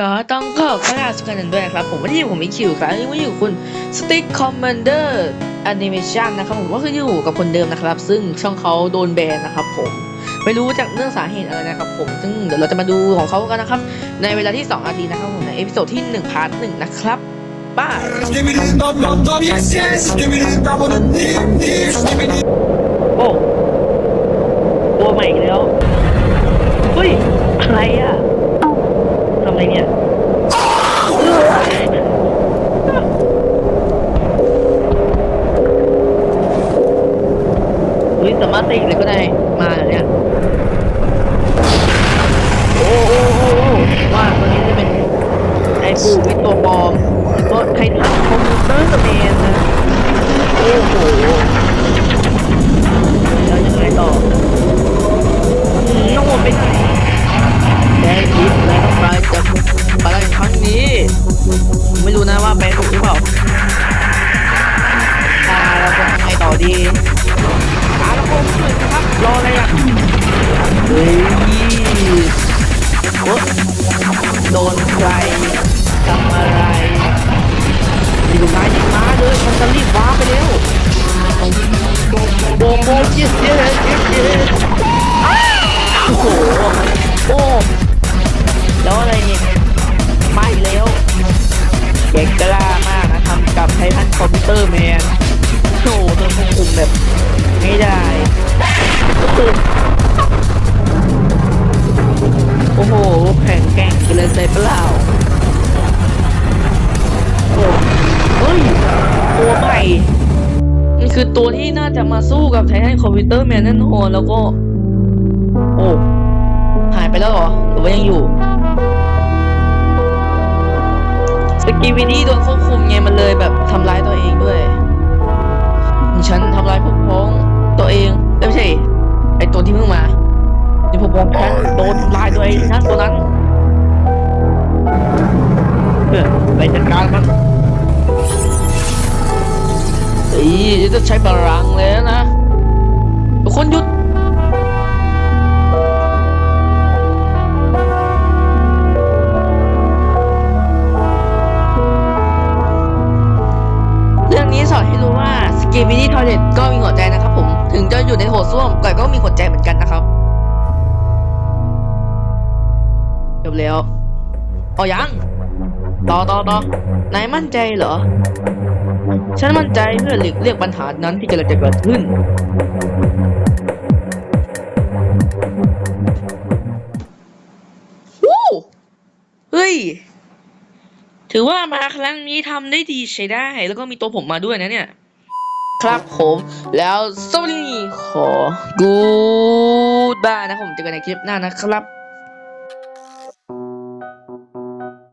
ก็ต้องขอขอลาสุกันด้วยครับ ผมวันนี้ผมมีคิวครับวันนี้อยู่คุณสติ๊กคอมมานเดอร์แอนิเมชันนะครับผมก็คืออยู่กับคนเดิมนะครับ ซึ่งช่องเขาโดนแบนนะครับผมไม่รู้จากเรื่องสาเหตุอะไรนะครับผมซึ่งเดี๋ยวเราจะมาดูของเขากันนะครับ ในเวลาที่ 2 นาทีนะครับผมในเอพิโซดที่1พาร์ทหนึ่งนะครับบ้าย Give me the dum dum dum, yes yes. Give me the double the dip dip. Give me the โอ้ตัวใหม่อีกแล้วเฮ้ยอะไรอะทำอะไรเนี่ย เฮ้ยสามารถตีเลยก็ได้มาเนี่ยโอ้โอ้โอ้โอ้ว่าตัวนี้จะเป็นไอ้ปูเป็นตัวปลอมเพราะไททันคอมพิวเตอร์แมนนะโอ้โหแล้วยังไงต่ออืมต้องไปไหนแดงคิดและต้องไปจากภารกิจครั้งนี้ ไม่รู้นะว่าแปลถูกหรือเปล่าอ่าเราจะทำไงต่อดี เลยมันจะรีบว้าไปเร็วโบโบโบยิสเยสยิสเยโอ้โหโอ้แล้วอะไรเนี่ยไมาอีกแล้วเก่งกล้ามากนะทำกับไททันคอมพิวเตอร์แมนโอ้โหเธอควบคุมแบบไม่ได้โอ้โหแข็งแก่งไปเลยใส่เปล่าโอ้เฮ้ย ตัวใหม่มันคือตัวที่น่าจะมาสู้กับไททันคอมพิวเตอร์แมนแน่นอนแล้วก็ โอ้ หายไปแล้วเหรอ หรือว่ายังอยู่สกีวินี่โดนควบคุมไงมันเลยแบบทำร้ายตัวเองด้วย ฉันทำร้ายพวกพ้องตัวเองเอ้ยไม่ใช่ไอตัวที่เพิ่งมานี่พวกพ้องฉันโดนทำร้ายตัวเองนะตัวนั้นเออไปจัดการมันเฮ้ย จะใช้พลังเลยนะทุกคนหยุดเรื่องนี้สอนให้รู้ว่าสกีบินี่ทอร์เรตก็มีหัวใจนะครับผม ถึงจะอยู่ในโถส้วมแต่ก็มีหัวใจเหมือนกันนะครับจบแล้วเอายัง ต่อต่อต่อนายมั่นใจเหรอ ฉันมั่นใจเพื่อหลีกเลี่ยงปัญหานั้นที่กำลังจะเกิดขึ้น วู้เฮ้ย ถือว่ามาครั้งนี้ทำได้ดีใช้ได้ แล้วก็มีตัวผมมาด้วยนะเนี่ย ครับผม แล้วสวัสดีขอกูดบายนะครับผมเจอกันในคลิปหน้านะครับ